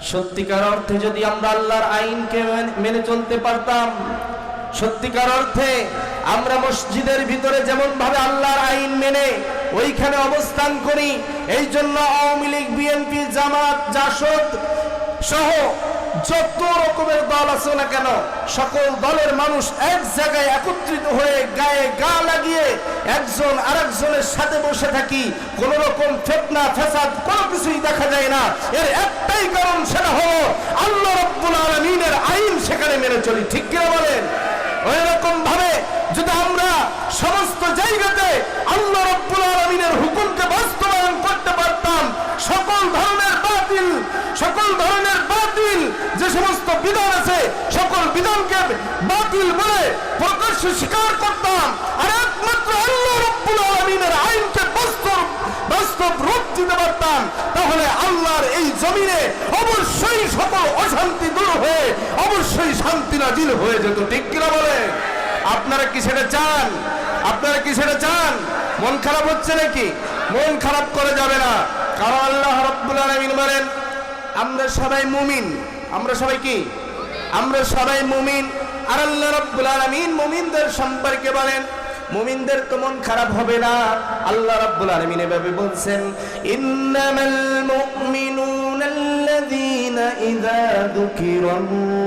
সত্যিকার অর্থে যদি আমরা আল্লাহর আইনকে মেনে- চলতে পারতাম, সত্যিকার অর্থে আমরা মসজিদের ভিতরে যেমন ভাবে আল্লাহর আইন মেনে ওইখানে অবস্থান করি এই জন্য আওয়ামী লীগ, বিএনপি, জামাত, জাসদ সহ যত রকমের দল আছে না কেন, সকল দলের মানুষ এক জায়গায় একত্রিত হয়ে গায়ে গা লাগিয়ে একজন আরেকজনের সাথে বসে থাকি, কোন রকম ফেতনা ফেসাদ কোনো কিছুই দেখা যায় না। এর একটাই কারণ সেটা হলো আল্লাহ রব্বুল আলমিনের আইন সেখানে মেনে চলি। ঠিক কিনা বলেন? ওই রকম ভাবে যদি আমরা সমস্ত জায়গাতে আল্লাহ রব্বুল আলমিনের হুকুমকে বাস্তবায়ন করতে পারতাম, সকল ধরনের বাতিল, সকল ধরনের বাতিল, যে সমস্ত বিধান আছে, সকল বিধানকে বাতিল বলে প্রকাশ্য স্বীকার করতাম। আর একমাত্র আল্লাহ রব্বুল আলমিনের আইনকে বাস্তব বাস্তব রূপ দিতে পারতাম। তাহলে আল্লাহর এই জমিনে অবশ্যই সকল অশান্তি দূর হয়ে, অবশ্যই শান্তি নাজিল হয়ে যেত। ঠিক কিনা বলে? আপনারা কি সেটা চান? আপনারা কি সেটা চান? মন খারাপ হচ্ছে নাকি? মন খারাপ করে যাবে না। কারণ আল্লাহ রব্বুল আলামিন বলেন, আমরা সবাই মুমিন। আমরা সবাই কি? আমরা সবাই মুমিন। আর আল্লাহ রব্বুল আলামিন মুমিনদের সম্পর্কে বলেন, মুমিনদের তো মন খারাপ হবে না। আল্লাহ রাব্বুল আলামিন এভাবে বলছেন, ইন্নামাল মুমিনুনা আল্লাযীনা ইযা যুকিরাল্লাহ।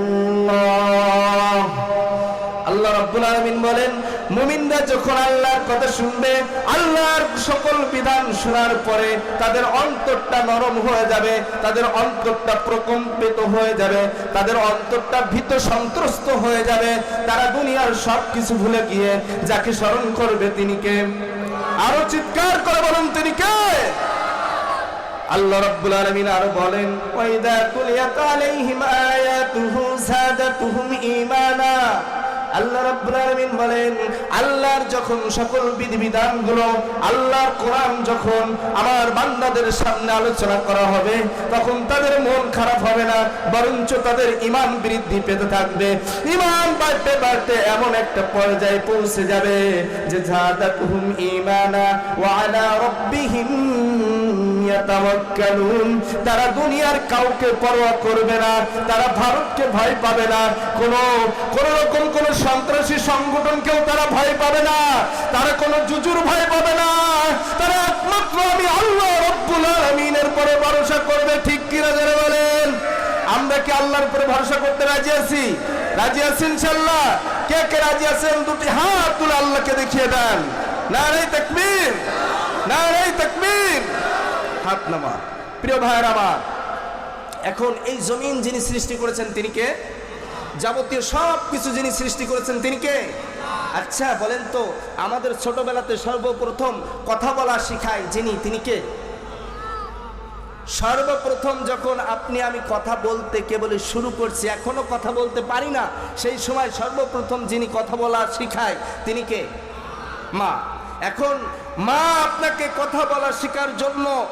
আল্লাহ রাব্বুল আলামিন বলেন, মুমিনরা যখন আল্লাহর কথা শুনবে, আল্লাহর সকল বিধান শোনার পরে তাদের অন্তরটা নরম হয়ে যাবে, তাদের অন্তরটা প্রকম্পিত হয়ে যাবে, তাদের অন্তরটা ভীত সন্ত্রস্ত হয়ে যাবে। তারা দুনিয়ার সব কিছু ভুলে গিয়ে যাকে স্মরণ করবে তিনি কে? আরও চিৎকার করে বলুন, তিনি কে? আল্লাহ রাব্বুল আলামিন আরও বলেন, ওয়াইদা তুলিয়াত আলাইহিম আয়াতুহু যাদাতুহুম ঈমানা। আল্লাহ রাব্বুল আলামিন বলেন, আল্লাহর যখন সকল বিধিবিধানগুলো, আল্লাহর কোরআন যখন আমার বান্দাদের সামনে আলোচনা করা হবে, তখন তাদের মন খারাপ হবে না, বরঞ্চ তাদের ইমান বৃদ্ধি পেতে থাকবে। ইমান বাড়তে বাড়তে এমন একটা পর্যায়ে পৌঁছে যাবে যে যাদাতুহুম ঈমানা ওয়া আলা রাব্বিহিম ইয়াতাওয়াক্কালুন। তারা দুনিয়ার কাউকে পরোয়া করবে না, তারা ভারতকে ভয় পাবে না। কোন কোন রকম কোন সন্ত্রাসী সংগঠনকেও তারা ভয় পাবে না, তারা কোন জুজুর ভয় পাবে না। তারা একমাত্র আমি আল্লাহ রব্বুল আলামিনের পরে ভরসা করবে, ঠিক কিনা যারা বলেন? আমরা কি আল্লাহর উপরে ভরসা করতে রাজি আছি? রাজি আছি ইনশাআল্লাহ। কে কে রাজি আছেন? দুটি হাত তুলে আল্লাহকে দেখিয়ে দেন। না রে তাকবীর। না রে তাকবীর। হাত নামা। প্রিয় ভাইয়ের আমার, এখন এই জমিন যিনি সৃষ্টি করেছেন তিনি কে? যাবতীয় সব কিছু যিনি সৃষ্টি করেছেন, তিনি কে? আচ্ছা বলেন তো, আমাদের ছোটবেলাতে সর্বপ্রথম কথা বলা শিখায় যিনি, তিনি কে? সর্বপ্রথম যখন আপনি আমি কথা বলতে কেবল শুরু করছি, এখনও কথা বলতে পারি না, সেই সময় সর্বপ্রথম যিনি কথা বলা শিখায়, তিনি কে? মা। এখন মা আপনাকে কথা বলা শেখার জন্য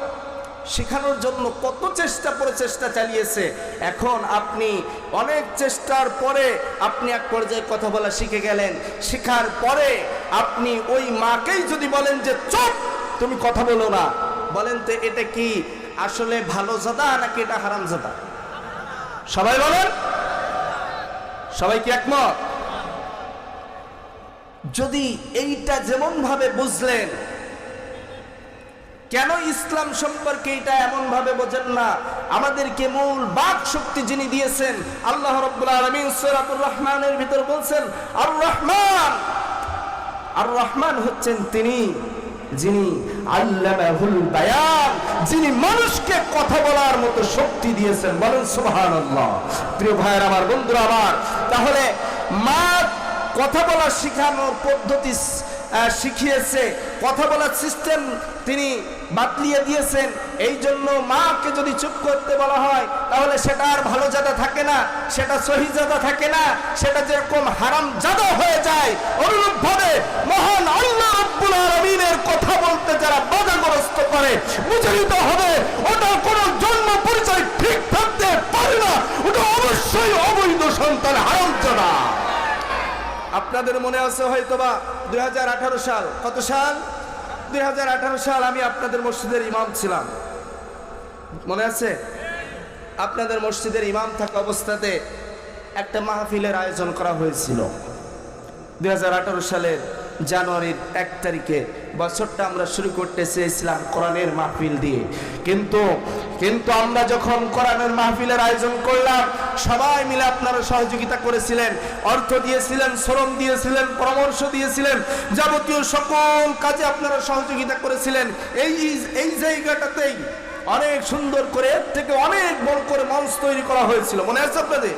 শেখানোর জন্য কত চেষ্টা প্রচেষ্টা চালিয়েছে। এখন আপনি অনেক চেষ্টার পরে আপনি এক পর্যায়ে কথা বলা শিখে গেলেন। শেখার পরে আপনি ওই মাকেই যদি বলেন যে, চুপ, তুমি কথা বলো না। বলেন তো, এটা কি আসলে ভালো জাদা নাকি এটা হারাম জাদা? সবাই বলেন। সবাই কি একমত? যদি এইটা যেমন ভাবে বুঝলেন কেন ইসলাম সম্পর্কে এটা এমন ভাবে বোঝেন না? আমাদেরকে মূল বাক শক্তি যিনি দিয়েছেন, আল্লাহ রহমানের ভিতর বলছেন, আর রহমান। আর রহমান হচ্ছেন তিনি, যিনি বায়ান, যিনি মানুষকে কথা বলার মতো শক্তি দিয়েছেন। বলেন, সুবহানাল্লাহ। প্রিয় ভাইয়ের, আমার বন্ধুরা, আমার, তাহলে মা কথা বলা শিখানোর পদ্ধতি শিখিয়েছে কথা বলার সিস্টেম তিনি বাতলিয়ে দিয়েছেন। এই জন্য মাকে যদি চুপ করতে বলা হয়, তাহলে সেটা আর ভালো জাদা থাকে না, সেটা সহি জাদা থাকে না, সেটা যেরকম হারাম জাদা হয়ে যায় অনুরূপ ভাবে মহান আল্লাহ রব্বুল আলামিনের কথা বলতে যারা বাধাগ্রস্ত করে বুঝে নিতে হবে ওটা কোনো জন্ম পরিচয় ঠিক থাকতে পারে না, ওটা অবশ্যই অবৈধ সন্তান হারাম জাদা। আপনাদের মনে আছে হয়তোবা দুই সাল। কত সাল? দুই হাজার আঠারো সাল আমি আপনাদের মসজিদের ইমাম ছিলাম। মনে আছে? আপনাদের মসজিদের ইমাম থাকা অবস্থাতে একটা মাহফিলের আয়োজন করা হয়েছিল। দুই হাজার আঠারো সালের জানুয়ারির এক তারিখে বছরটা আমরা শুরু করতে চেয়েছিলাম কোরআনের মাহফিল দিয়ে। কিন্তু কিন্তু আমরা যখন কোরআনের মাহফিলের আয়োজন করলাম, সবাই মিলে আপনারা সহযোগিতা করেছিলেন, অর্থ দিয়েছিলেন, শ্রম দিয়েছিলেন, পরামর্শ দিয়েছিলেন, যাবতীয় সকল কাজে আপনারা সহযোগিতা করেছিলেন। এই এই জায়গাটাতেই অনেক সুন্দর করে, এর থেকে অনেক বড় করে মঞ্চ তৈরি করা হয়েছিল। মনে আছে আপনাদের?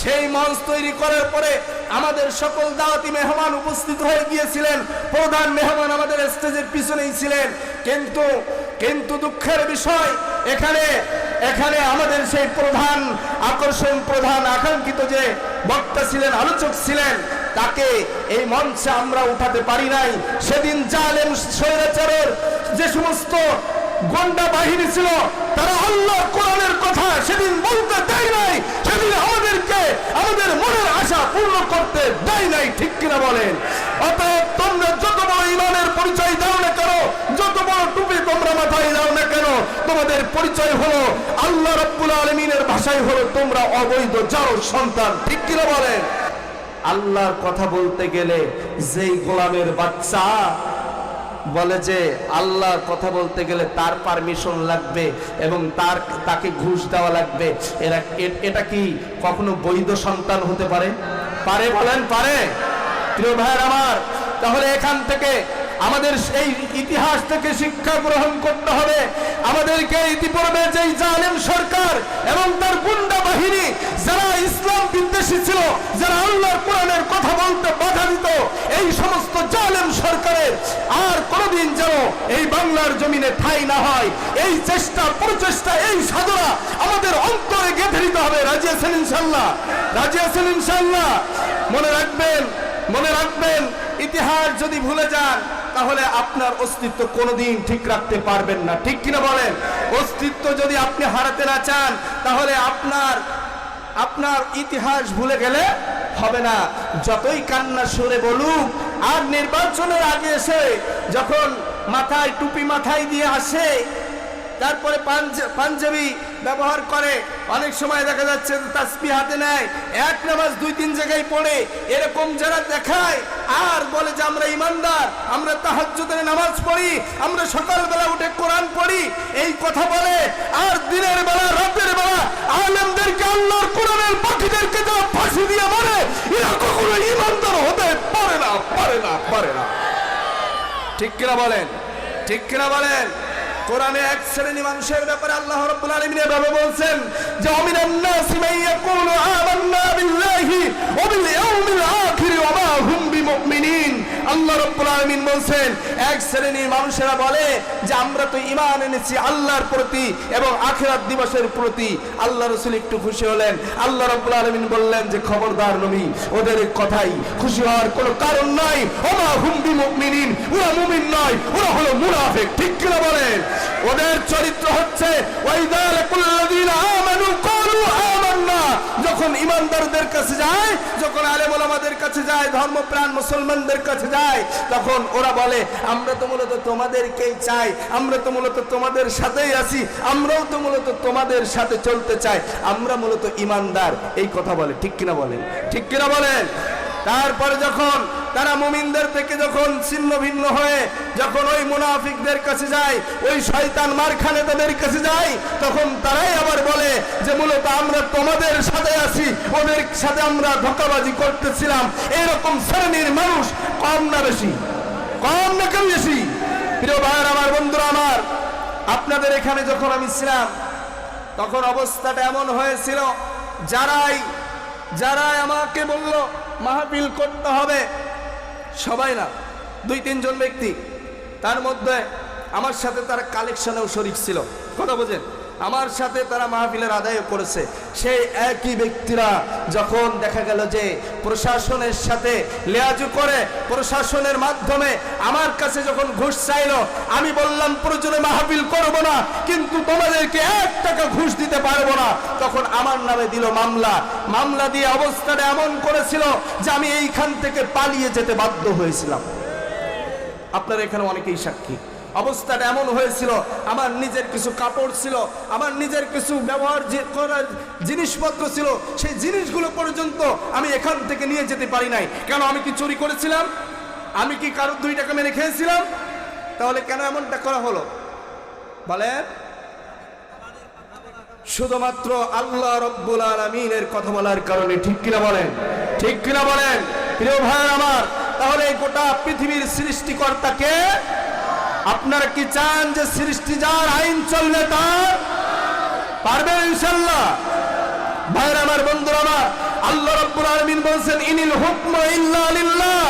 সেই মঞ্চ তৈরি করার পরে আমাদের সকল দাওয়াতি মেহমান উপস্থিত হয়ে গিয়েছিলেন। প্রধান মেহমান আমাদের স্টেজের পিছনেই ছিলেন। কিন্তু কিন্তু দুঃখের বিষয়, এখানে এখানে আমাদের সেই প্রধান আকর্ষণ, প্রধান আকাঙ্ক্ষিত যে বক্তা ছিলেন, আলোচক ছিলেন, তাকে এই মঞ্চে আমরা উঠাতে পারি নাই। সেদিন জালেম স্বৈরাচারের যে সমস্ত গন্ডা বাহিনী ছিল, তারা আল্লাহ কোরআনের কথা সেদিন বলতে দেয় নাই, সেদিন আমাদেরকে আমাদের মনের আশা পূর্ণ করতে দেয় নাই, ঠিক কিনা বলেন? অতএব তোমরা যত বড় ইমানের পরিচয় দাও না কেন, যত বড় টুপি তোমরা মাথায় দাও না কেন, তোমাদের পরিচয় হলো আল্লাহ রব্বুল আলমিনের ভাষায় হলো তোমরা অবৈধ যাও সন্তান, ঠিক কিনা বলেন? আল্লাহর কথা বলতে গেলে যেই গোলামের বাচ্চা বলে যে, আল্লাহর কথা বলতে গেলে তার পারমিশন লাগবে এবং তার, তাকে ঘুষ দেওয়া লাগবে। এরা এটা কি কখনো বৈধ সন্তান হতে পারে? পারে বলেন, পারে। প্রিয় ভাইয়ের আমার, তাহলে এখান থেকে আমাদের সেই ইতিহাস থেকে শিক্ষা গ্রহণ করতে হবে। আমাদেরকে ইতিপূর্বে যেই জালেম সরকার এবং তার গুন্ডা বাহিনী, যারা ইসলাম বিদ্বেষী ছিল, যারা আল্লাহর কোরআনের কথা বলতে বাধা দিত, এই সমস্ত জালেম সরকারের কোনোদিন যেন এই বাংলার জমিনে ঠাই না হয়। এই চেষ্টা, প্রচেষ্টা, এই সাধনা আমাদের অন্তরে গেঁথে দিতে হবে। রাজি আছেন ইনশাল্লাহ? রাজি আছেন ইনশাল্লাহ? মনে রাখবেন মনে রাখবেন, ইতিহাস যদি ভুলে যান, তাহলে আপনার অস্তিত্ব কোনোদিন ঠিক রাখতে পারবেন না। ঠিক কিনা বলেন? অস্তিত্ব যদি আপনি হারাতে না চান, তাহলে আপনার আপনার ইতিহাস ভুলে গেলে হবে না। যতই কান্না সরে বলুক, আর নির্বাচনের আগে এসে যখন মাথায় টুপি মাথায় দিয়ে আসে, তারপরে পাঞ্জ- পাঞ্জাবি ব্যবহার করে। অনেক সময় দেখা যাচ্ছে তাসবি হাতে নেয়, এক নামাজ দুই তিন জায়গায় পড়ে। এরকম যারা দেখায়, আর বলে যে আমরা ইমানদার, আমরা তাহাজ্জুদের নামাজ পড়ি, আমরা সকালবেলা উঠে কোরআন পড়ি, এই কথা বলে, আর দিনের বেলা, রাতের বেলা আলেমদেরকে আল্লাহর কোরআনের পাখিদেরকে যারা ফাঁসি দিয়ে মারে, এরা কখনো ইমানদার হতে পারে না পারে না পারে না। ঠিক কিনা বলেন? ঠিক কিনা বলেন? কোরআনে এক শ্রেণি মানুষের ব্যাপারে আল্লাহ রাব্বুল আলামিন এভাবে বলছেন, যে অমিনান নাসি মান ইয়াকুলু আমান্না আলামিন বলছেন, এক শ্রেণির মানুষেরা বলে যে আমরা তো ঈমান এনেছি আল্লাহর প্রতি এবং আখিরাত দিবসের প্রতি। আল্লাহ রাসূল একটু খুশি হলেন। আল্লাহ রাব্বুল আলামিন বললেন যে, খবরদার নবী, ওদের কথাই খুশি হওয়ার কোনো কারণ নাই। ওমা হুম বিমুমিনিন, ওরা মুমিন নয়, ওরা হলো মুনাফিক। ঠিক কিনা বলেন? ওদের চরিত্র হচ্ছে ওয়াইদার কুল্লাযীনা আমানু, ক্বালু আমান্না যখন ইমানদারদের কাছে যায়, যখন আলেম ওলামাদের কাছে যায়, ধর্মপ্রাণ মুসলমানদের কাছে যায়, তখন ওরা বলে, আমরা তো মূলত তোমাদেরকেই চাই, আমরা তো মূলত তোমাদের সাথেই আছি, আমরাও তো মূলত তোমাদের সাথে চলতে চাই, আমরা মূলত ইমানদার। এই কথা বলে, ঠিক কিনা বলেন? ঠিক কিনা বলেন? তারপরে যখন তারা মুমিনদের থেকে যখন ছিন্ন ভিন্ন হয়ে, যখন ওই মুনাফিকদের কাছে যায়, ওই শয়তান মারখানে তাদের কাছে যায়, তখন তারাই আবার বলে যে, মূলত আমরা তোমাদের সাথে আছি, ওদের সাথে আমরা ধোকাবাজি করতেছিলাম। এরকম শ্রেণির মানুষ কম না বেশি, কম না কেউ বেশি। প্রিয় ভাইয়ের, আমার বন্ধুরা, আমার, আপনাদের এখানে যখন আমি ছিলাম, তখন অবস্থাটা এমন হয়েছিল, যারাই যারাই আমাকে বলল, মাহফিল করতে হবে সবাই না, দুই তিনজন ব্যক্তি, তার মধ্যে আমার সাথে তারা কালেকশনেও শরিক ছিল। কথা বোঝেন? আমার সাথে তারা মাহফিলের আদায় করেছে। সেই একই ব্যক্তিরা যখন দেখা গেল যে প্রশাসনের সাথে লেয়াজু করে, প্রশাসনের মাধ্যমে আমার কাছে যখন ঘুষ চাইলো, আমি বললাম, প্রয়োজনে মাহফিল করব না, কিন্তু তোমাদেরকে এক টাকা ঘুষ দিতে পারব না। তখন আমার নামে দিল মামলা। মামলা দিয়ে অবস্থাটা এমন করেছিল যে আমি এইখান থেকে পালিয়ে যেতে বাধ্য হয়েছিলাম। আপনারা এখানে অনেকেই সাক্ষী। অবস্থাটা এমন হয়েছিল, আমার নিজের কিছু কাপড় ছিল, আমার নিজের কিছু ব্যবহার করার জিনিসপত্র ছিল, সেই জিনিসগুলো পর্যন্ত আমি এখান থেকে নিয়ে যেতে পারি নাই। কেন আমি কি চুরি করেছিলাম? আমি কি কারোর দুই টাকা মেরে খেয়েছিলাম? তাহলে কেন এমনটা করা হলো? বলেন। শুধুমাত্র আল্লাহ রব্বুল আলমিনের কথা বলার কারণে, ঠিক কিনা বলেন? ঠিক কিনা বলেন? প্রিয় ভাই আমার, তাহলে গোটা পৃথিবীর সৃষ্টিকর্তাকে আপনারা কি চান যে সৃষ্টি যার আইন চলবে তার? পারবে ইনশাল্লাহ ভাইয়ের আমার বন্ধুরা আমার, আল্লাহ রব্বুল আলামিন বলছেন, ইনিল হুকমু ইল্লা লিল্লাহ,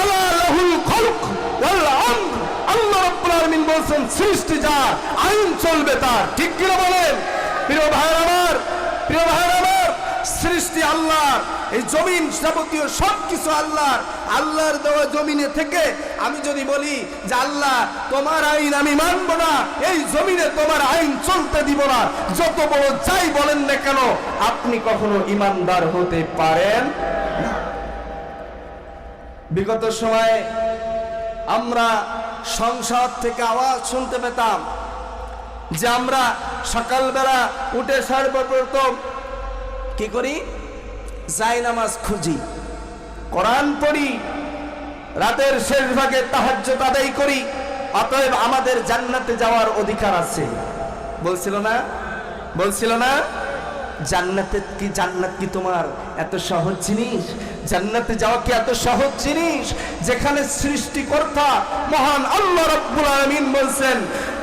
আলা লাহুল খলক ওয়াল আমর। আল্লাহ রব্বুল আলামিন বলছেন, সৃষ্টি যার আইন চলবে তার। ঠিক কি বলেন? প্রিয় ভাইয়ের আমার, প্রিয় ভাইয়ের আমার, সৃষ্টি আল্লাহর এই জমিন যাবতীয় সব কিছু আল্লাহর আল্লাহর দেওয়া জমিনে থেকে আমি যদি বলি যে আল্লাহ, তোমার আইন আমি মানব না, এই জমিনে তোমার আইন চলতে দিব না, যত বড় যাই বলেন না কেন, আপনি কখনো ইমানদার হতে পারেন। বিগত সময়ে আমরা সংসদ থেকে আওয়াজ শুনতে পেতাম যে আমরা সকালবেলা উঠে সর্বপ্রথম কি করি যাই নামাজ খুঁজি। কোরআন পড়ি, রাতের শেষ ভাগে তাহাজ্য আদায় করি, অতএব আমাদের জান্নাতে যাওয়ার অধিকার আছে। বলছিল না? বলছিল না? জান্নাতে কি, জান্নাত কি তোমার এত সহজ জিনিস? জান্নাতে যাওয়া কি এত সহজ জিনিস? যেখানে সৃষ্টিকর্তা মহান আল্লাহ রাব্বুল আলামিন বলছেন,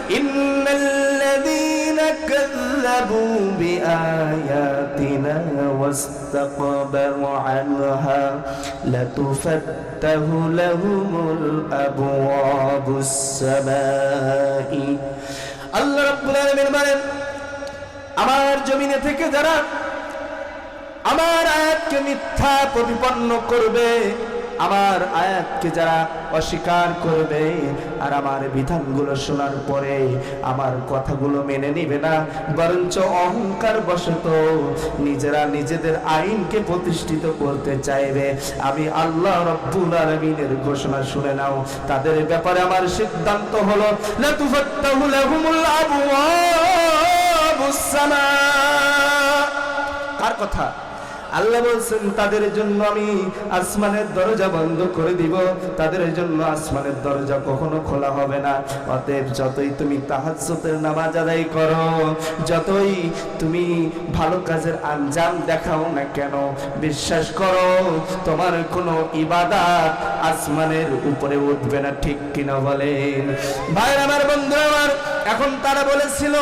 ইন্নাল্লাযীনা কাযযাবু বিআয়াতিনা ওয়াস্তাকবারু আনহা লাতুফাত্তাহু লাহুমুল আবওয়াবুস সামাই আল্লাহ রাব্বুল আলামিন বলেন, আমার জমিনে থেকে যারা আমার আয়াতকে মিথ্যা প্রতিপন্ন করবে আমার আয়াতকে যারা অস্বীকার করবে আর আমার বিধানগুলো শোনার পরে আমার কথাগুলো মেনে নিবে না, বরঞ্চ অহংকার বশত নিজেরা নিজেদের আইনকে প্রতিষ্ঠিত করতে চাইবে। আমি আল্লাহ রব্বুল আলামিনের ঘোষণা শুনে নাও, তাদের ব্যাপারে আমার সিদ্ধান্ত হলো কার কথা? আল্লাহ বলছেন, তাদের জন্য আমি আসমানের দরজা বন্ধ করে দিব। তাদের জন্য আসমানের দরজা কখনো খোলা হবে না। অতএব যতই তুমি তাহাজ্জুদের নামাজ আদায় করো, যতই তুমি ভালো কাজের আঞ্জাম দেখাও না কেন, বিশ্বাস করো, তোমার কোনো ইবাদাত আসমানের উপরে উঠবে না। ঠিক কিনা বলেন? ভাইর আমার বন্ধু আমার এখন তারা বলেছিল,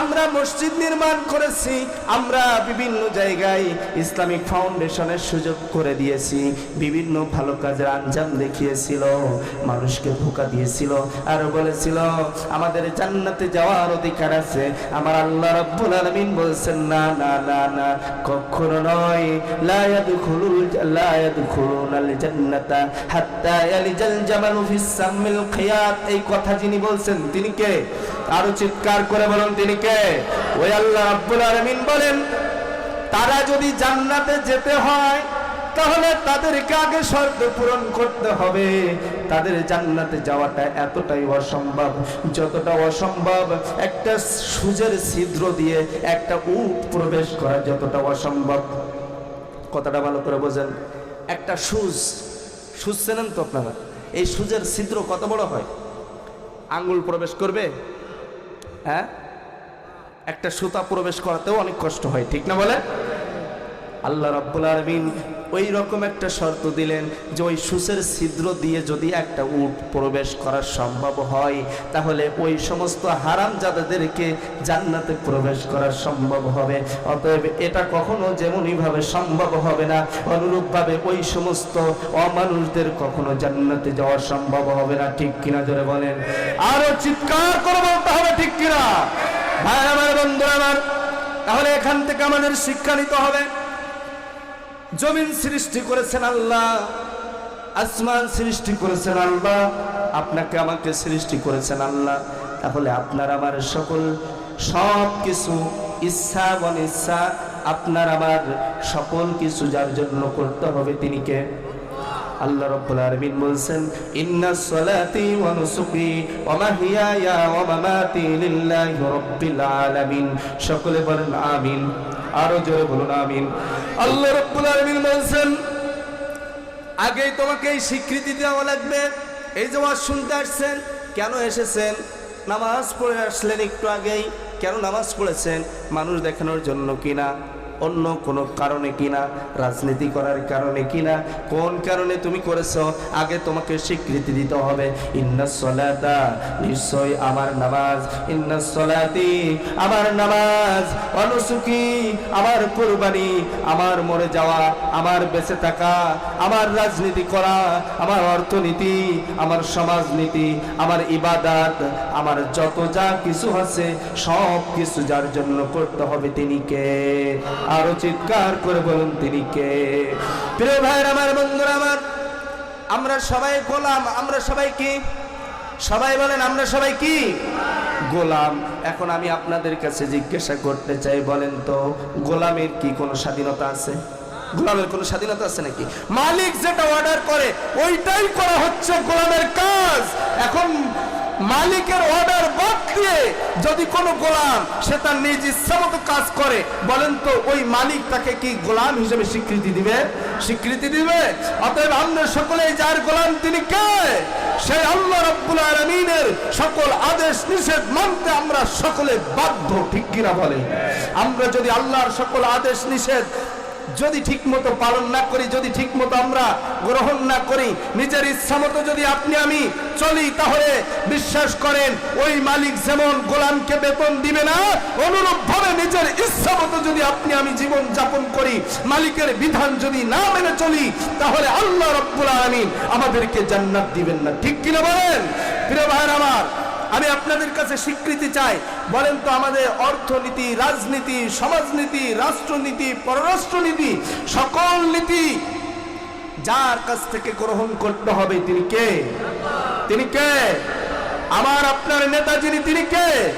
আমরা মসজিদ নির্মাণ করেছি, আমরা বিভিন্ন জায়গায় ইসলামিক ফাউন্ডেশনের সুযোগ করে দিয়েছি, বিভিন্ন ভালো কাজের আঞ্জাম দেখিয়েছিল, মানুষকে ধোকা দিয়েছিল আর বলেছিল, আমাদের জান্নাতে যাওয়ার অধিকার আছে। আমার আল্লাহ রাব্বুল আলামিন বলছেন, না না না না, কখনো নয়। লা ইয়াদখুলুল, লা ইয়াদখুলুনাল জান্নাতা হাত্তা ইয়ালিজাল জামালু ফিস সামিল খিয়াত। এই কথা যিনি বলছেন, তিনি কে? আরও চিৎকার করে বলুন তিনি কে? ওই আল্লাহ রাব্বুল আলামিন বলেন, তারা যদি জান্নাতে যেতে হয়, তাহলে তাদেরকে আগে শর্ত পূরণ করতে হবে। তাদের জান্নাতে যাওয়াটা এতটাই অসম্ভব, যতটা অসম্ভব একটা সুজের ছিদ্র দিয়ে একটা উট প্রবেশ করা যতটা অসম্ভব। কথাটা ভালো করে বোঝেন। একটা সুজ সুজ চেনেন তো আপনারা? এই সুজের ছিদ্র কত বড় হয়? আঙ্গুল প্রবেশ করবে? হ্যাঁ? একটা সুতা প্রবেশ করাতেও অনেক কষ্ট হয় ঠিক না বলে? আল্লাহ রব্বুল আলামিন ওই রকম একটা শর্ত দিলেন যে ওই সুসের ছিদ্র দিয়ে যদি একটা উট প্রবেশ করা সম্ভব হয়, তাহলে ওই সমস্ত হারাম জাদাদেরকে জান্নাতে প্রবেশ করা সম্ভব হবে। অতএব এটা কখনো যেমনইভাবে সম্ভব হবে না, অনুরূপভাবে ওই সমস্ত অমানুষদের কখনো জান্নাতে যাওয়া সম্ভব হবে না। ঠিক কিনা জোরে বলেন? আরও চিৎকার করে বলতে হবে ঠিক কিনা? ভাই আমার বন্ধু আমার, তাহলে এখান থেকে আমাদের শিক্ষা নিতে হবে। জমিন সৃষ্টি করেছেন আল্লাহ, আসমান সৃষ্টি করেছেন আল্লাহ, আপনাকে আমাকে সৃষ্টি করেছেন আল্লাহ। তাহলে আপনার আমার সকল সব কিছু ইচ্ছা অনিচ্ছা আপনার আমার সকল কিছু যার জন্য করতে হবে তিনি কে? আল্লাহ রাব্বুল আলামিন বলছেন ইন্নাস সালাতি ওয়া নুসুকি ওয়া মাহইয়ায়া ওয়া মামাতি লিল্লাহি রাব্বিল আলামিন। সকলে বলেন, আমিন। আরও জোরে বলুন, আমিন। আল্লাহ রাব্বুল আলামিন বলছেন, আগেই তোমাকে এই স্বীকৃতি দেওয়া লাগবে। এই যে ওয়াজ শুনতে আসছেন, কেন এসেছেন? নামাজ পড়ে আসলেন একটু আগেই। কেন নামাজ পড়েছেন? মানুষ দেখানোর জন্য কিনা অন্য কোনো কারণে কিনা, রাজনীতি করার কারণে কিনা, কোন কারণে তুমি করেছ, আগে তোমাকে স্বীকৃতি দিতে হবে। ইন্নাস সলাতা, নিশ্চয় আমার নামাজ। ইন্নাস সলাতি, আমার নামাজ। অনুসুকি, আমার কুরবানি। আমার মরে যাওয়া, আমার বেঁচে থাকা, আমার রাজনীতি করা, আমার অর্থনীতি, আমার সমাজনীতি, আমার ইবাদাত, আমার যত যা কিছু আছে সব কিছু যার জন্য করতে হবে তিনি কে? আরও চিৎকার করে বলুন তিনি কে? প্রিয় ভাইয়ের আমার, বন্ধুরা আমার, আমরা সবাই গোলাম, আমরা সবাই কি? সবাই বলেন, আমরা সবাই কি? গোলাম। এখন আমি আপনাদের কাছে জিজ্ঞাসা করতে চাই, বলেন তো, গোলামের কি কোনো স্বাধীনতা আছে? গোলামের কোনো স্বাধীনতা আছে নাকি? মালিক যেটা অর্ডার করে, ওইটাই করা হচ্ছে গোলামের কাজ। এখন মালিকের অর্ডার বাদ দিয়ে যদি কোনো গোলাম সে তার নিজ ইচ্ছা মতো কাজ করে, বলেন তো ওই মালিক তাকে কি গোলাম হিসেবে স্বীকৃতি দিবে? স্বীকৃতি দিবে? অতএব আমরা সকলে যার গোলাম তিনি কে? সেই আল্লাহ রাব্বুল আলামিনের সকল আদেশ নিষেধ মানতে আমরা সকলে বাধ্য, ঠিক কিনা বলে আমরা যদি আল্লাহর সকল আদেশ নিষেধ যদি ঠিক মতো পালন না করি, যদি ঠিক মতো আমরা গ্রহণ না করি, নিজের ইচ্ছা মতো যদি আপনি আমি চলি, তাহলে বিশ্বাস করেন, ওই মালিক যেমন গোলামকে বেতন দিবে না অনুরূপ ভাবে নিজের ইচ্ছা মতো যদি আপনি আমি জীবন যাপন করি, মালিকের বিধান যদি না মেনে চলি, তাহলে আল্লাহ রব্বুল আলামিন আমাদেরকে জান্নাত দিবেন না। ঠিক কিনা বলেন? প্রিয় ভাইয়ের আমার আমি আপনাদের কাছে স্বীকৃতি চাই। বলেন তো আমাদের অর্থনীতি, রাজনীতি, সমাজনীতি, রাষ্ট্রনীতি, পররাষ্ট্রনীতি, সকল নীতি যার কাছ থেকে গ্রহণ করতে হবে। তিনি কে? তিনি কে? আমার, আপনার নেতা যিনি তিনি কে?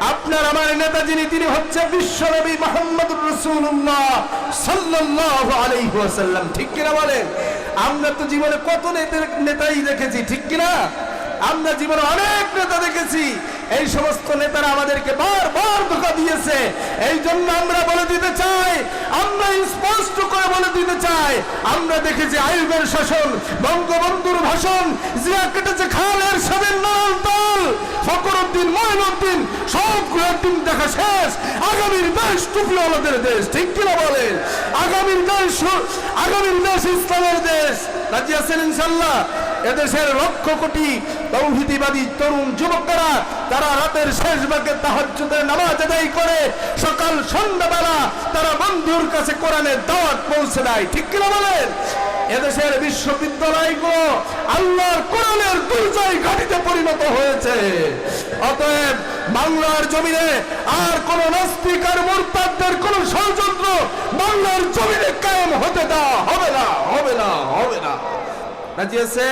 আপনার, আমার নেতা যিনি তিনি হচ্ছে বিশ্বনবী মোহাম্মদ রসুল্লাহ সাল্লাল্লাহু আলাইহি ওয়াসাল্লাম। ঠিক কিনা বলেন? আমরা তো জীবনে কত নেতা- নেতাই দেখেছি, ঠিক কিনা? আমরা জীবনে অনেক নেতা দেখেছি। এই সমস্ত নেতারা আমাদেরকে বারবার ধোকা দিয়েছে। এই জন্য আমরা বলে দিতে চাই, আমরা স্পষ্ট করে বলে দিতে চাই, আমরা দেখেছি আয়ুবের শাসন, বঙ্গবন্ধুর ভাষণ, জিয়া কেটেছে খালের সাদের নল তাল। ফকরুদ্দিন মঈনুদ্দিন, সব দিন দেখা শেষ। আগামীর দেশ টুপিওয়ালাদের দেশ, ঠিক কিনা বলেন? আগামীর দেশ আগামীর দেশ ইসলামের দেশ। রাজি আছেন ইনশাল্লাহ এদেশের লক্ষ কোটি তৌহিদিবাদী তরুণ যুবকরা, তারা রাতের শেষ ভাগে তাহাজ্জুদের নামাজ আদায় করে, সকাল, সন্ধ্যাবেলা তারা বন্ধুর কাছে কোরআনের দাওয়াত পৌঁছে দেয়, ঠিক কিনা বলেন? এদেশের বিশ্ববিদ্যালয়গুলো আল্লাহর কোরআনের দুর্জয় ঘাটিতে পরিণত হয়েছে। অতএব বাংলার জমিনে আর কোন নাস্তিক আর মোরতাদের কোন ষড়যন্ত্র বাংলার জমিনে কায়েম হতে দেওয়া হবে না হবে না হবে না। রাজি আছে